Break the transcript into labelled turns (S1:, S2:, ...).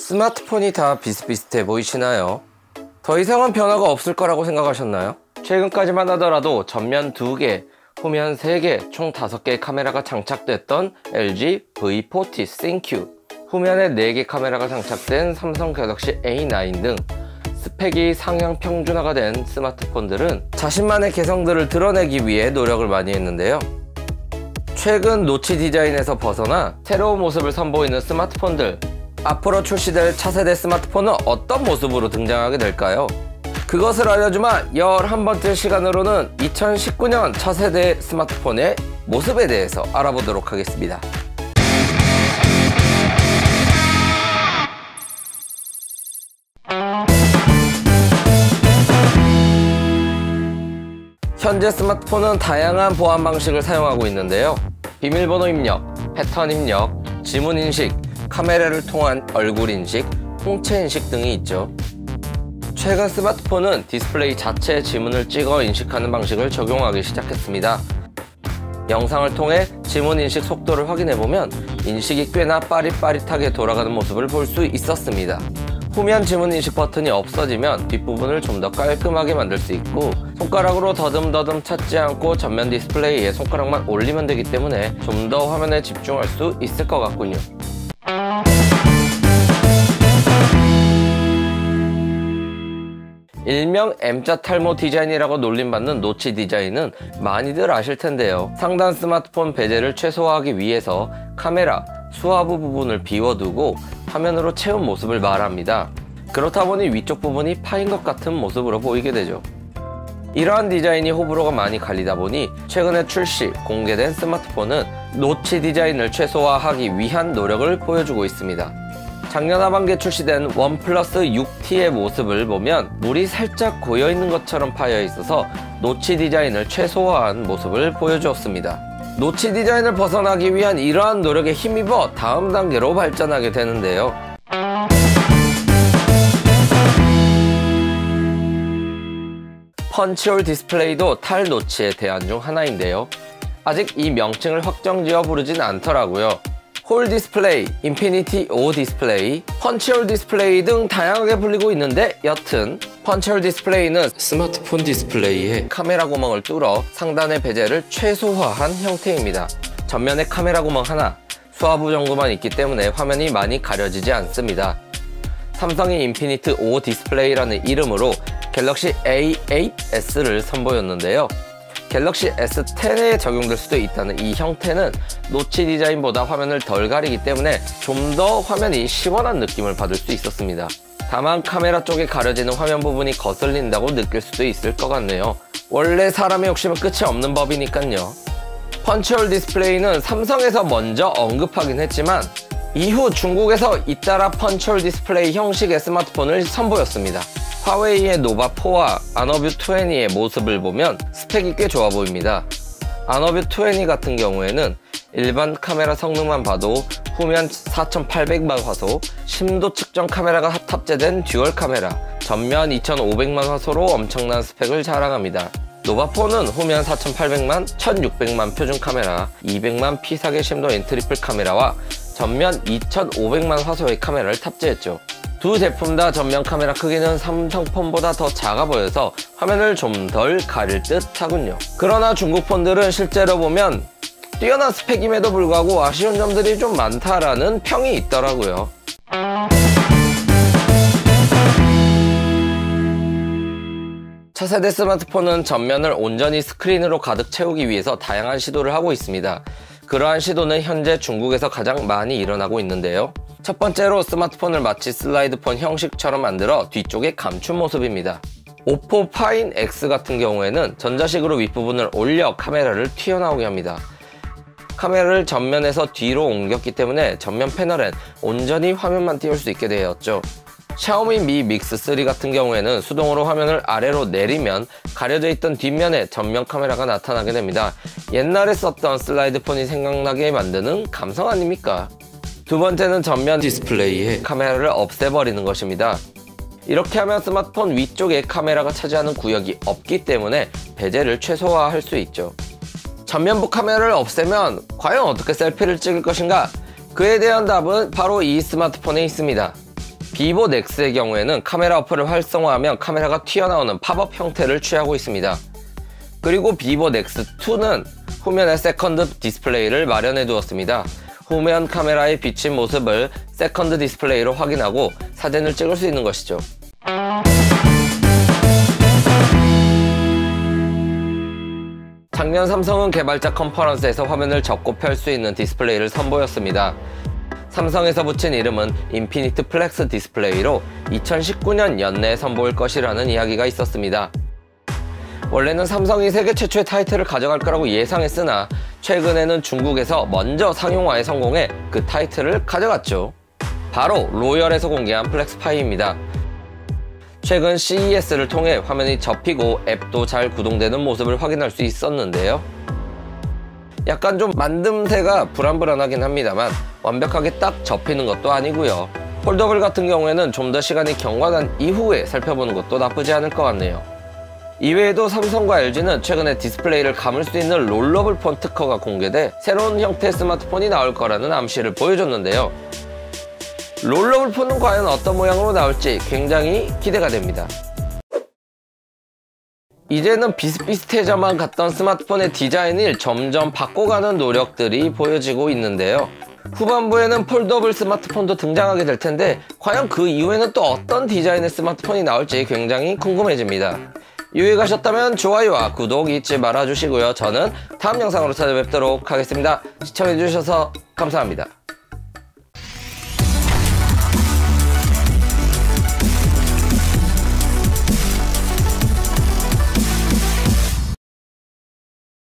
S1: 스마트폰이 다 비슷비슷해 보이시나요? 더 이상은 변화가 없을 거라고 생각하셨나요? 최근까지만 하더라도 전면 2개, 후면 3개, 총 5개의 카메라가 장착됐던 LG V40 ThinQ 후면에 4개 카메라가 장착된 삼성 갤럭시 A9 등 스펙이 상향 평준화가 된 스마트폰들은 자신만의 개성들을 드러내기 위해 노력을 많이 했는데요. 최근 노치 디자인에서 벗어나 새로운 모습을 선보이는 스마트폰들 앞으로 출시될 차세대 스마트폰은 어떤 모습으로 등장하게 될까요? 그것을 알려주마 11번째 시간으로는 2019년 차세대 스마트폰의 모습에 대해서 알아보도록 하겠습니다. 현재 스마트폰은 다양한 보안 방식을 사용하고 있는데요. 비밀번호 입력, 패턴 입력, 지문 인식, 카메라를 통한 얼굴 인식, 홍채 인식 등이 있죠. 최근 스마트폰은 디스플레이 자체에 지문을 찍어 인식하는 방식을 적용하기 시작했습니다. 영상을 통해 지문 인식 속도를 확인해보면 인식이 꽤나 빠릿빠릿하게 돌아가는 모습을 볼 수 있었습니다. 후면 지문 인식 버튼이 없어지면 뒷부분을 좀 더 깔끔하게 만들 수 있고 손가락으로 더듬더듬 찾지 않고 전면 디스플레이에 손가락만 올리면 되기 때문에 좀 더 화면에 집중할 수 있을 것 같군요. 일명 M자 탈모 디자인이라고 놀림받는 노치 디자인은 많이들 아실 텐데요. 상단 스마트폰 베젤을 최소화하기 위해서 카메라, 수화부 부분을 비워두고 화면으로 채운 모습을 말합니다. 그렇다 보니 위쪽 부분이 파인 것 같은 모습으로 보이게 되죠. 이러한 디자인이 호불호가 많이 갈리다 보니 최근에 출시, 공개된 스마트폰은 노치 디자인을 최소화하기 위한 노력을 보여주고 있습니다. 작년 하반기에 출시된 원 플러스 6T의 모습을 보면 물이 살짝 고여있는 것처럼 파여 있어서 노치 디자인을 최소화한 모습을 보여주었습니다. 노치 디자인을 벗어나기 위한 이러한 노력에 힘입어 다음 단계로 발전하게 되는데요. 펀치홀 디스플레이도 탈 노치의 대안 중 하나인데요. 아직 이 명칭을 확정 지어 부르진 않더라고요. 홀 디스플레이, 인피니티 오 디스플레이, 펀치홀 디스플레이 등 다양하게 불리고 있는데 여튼 펀치홀 디스플레이는 스마트폰 디스플레이에 카메라 구멍을 뚫어 상단의 베젤을 최소화한 형태입니다. 전면에 카메라 구멍 하나, 수화부 정도만 있기 때문에 화면이 많이 가려지지 않습니다. 삼성이 인피니트 5 디스플레이라는 이름으로 갤럭시 A8S를 선보였는데요. 갤럭시 S10에 적용될 수도 있다는 이 형태는 노치 디자인보다 화면을 덜 가리기 때문에 좀 더 화면이 시원한 느낌을 받을 수 있었습니다. 다만 카메라 쪽에 가려지는 화면 부분이 거슬린다고 느낄 수도 있을 것 같네요. 원래 사람의 욕심은 끝이 없는 법이니깐요. 펀치홀 디스플레이는 삼성에서 먼저 언급하긴 했지만 이후 중국에서 잇따라 펀치홀 디스플레이 형식의 스마트폰을 선보였습니다. 화웨이의 노바4와 아너뷰 20의 모습을 보면 스펙이 꽤 좋아 보입니다. 아너뷰 20 같은 경우에는 일반 카메라 성능만 봐도 후면 4800만 화소, 심도 측정 카메라가 탑재된 듀얼 카메라, 전면 2500만 화소로 엄청난 스펙을 자랑합니다. 노바4는 후면 4800만, 1600만 표준 카메라, 200만 P사계 심도 인 트리플 카메라와 전면 2500만 화소의 카메라를 탑재했죠. 두 제품 다 전면 카메라 크기는 삼성폰보다 더 작아 보여서 화면을 좀 덜 가릴 듯 하군요. 그러나 중국 폰들은 실제로 보면 뛰어난 스펙임에도 불구하고 아쉬운 점들이 좀 많다라는 평이 있더라고요. 차세대 스마트폰은 전면을 온전히 스크린으로 가득 채우기 위해서 다양한 시도를 하고 있습니다. 그러한 시도는 현재 중국에서 가장 많이 일어나고 있는데요. 첫 번째로 스마트폰을 마치 슬라이드폰 형식처럼 만들어 뒤쪽에 감춘 모습입니다. 오포 파인 X 같은 경우에는 전자식으로 윗부분을 올려 카메라를 튀어나오게 합니다. 카메라를 전면에서 뒤로 옮겼기 때문에 전면 패널엔 온전히 화면만 띄울 수 있게 되었죠. 샤오미 미 믹스 3 같은 경우에는 수동으로 화면을 아래로 내리면 가려져 있던 뒷면에 전면 카메라가 나타나게 됩니다. 옛날에 썼던 슬라이드폰이 생각나게 만드는 감성 아닙니까? 두 번째는 전면 디스플레이에 카메라를 없애버리는 것입니다. 이렇게 하면 스마트폰 위쪽에 카메라가 차지하는 구역이 없기 때문에 배제를 최소화할 수 있죠. 전면부 카메라를 없애면 과연 어떻게 셀피를 찍을 것인가? 그에 대한 답은 바로 이 스마트폰에 있습니다. 비보 넥스의 경우에는 카메라 어플을 활성화하면 카메라가 튀어나오는 팝업 형태를 취하고 있습니다. 그리고 비보 넥스 2는 후면에 세컨드 디스플레이를 마련해 두었습니다. 후면 카메라에 비친 모습을 세컨드 디스플레이로 확인하고 사진을 찍을 수 있는 것이죠. 작년 삼성은 개발자 컨퍼런스에서 화면을 접고 펼 수 있는 디스플레이를 선보였습니다. 삼성에서 붙인 이름은 인피니트 플렉스 디스플레이로 2019년 연내에 선보일 것이라는 이야기가 있었습니다. 원래는 삼성이 세계 최초의 타이틀을 가져갈 거라고 예상했으나 최근에는 중국에서 먼저 상용화에 성공해 그 타이틀을 가져갔죠. 바로 로열에서 공개한 플렉스파이입니다. 최근 CES를 통해 화면이 접히고 앱도 잘 구동되는 모습을 확인할 수 있었는데요. 약간 좀 만듦새가 불안불안하긴 합니다만 완벽하게 딱 접히는 것도 아니고요. 폴더블 같은 경우에는 좀 더 시간이 경과한 이후에 살펴보는 것도 나쁘지 않을 것 같네요. 이외에도 삼성과 LG는 최근에 디스플레이를 감을 수 있는 롤러블 폰 특허가 공개돼 새로운 형태의 스마트폰이 나올 거라는 암시를 보여줬는데요. 롤러블 폰은 과연 어떤 모양으로 나올지 굉장히 기대가 됩니다. 이제는 비슷비슷해져만 갔던 스마트폰의 디자인을 점점 바꿔가는 노력들이 보여지고 있는데요. 후반부에는 폴더블 스마트폰도 등장하게 될 텐데 과연 그 이후에는 또 어떤 디자인의 스마트폰이 나올지 굉장히 궁금해집니다. 유익하셨다면 좋아요와 구독 잊지 말아주시고요. 저는 다음 영상으로 찾아뵙도록 하겠습니다. 시청해주셔서 감사합니다.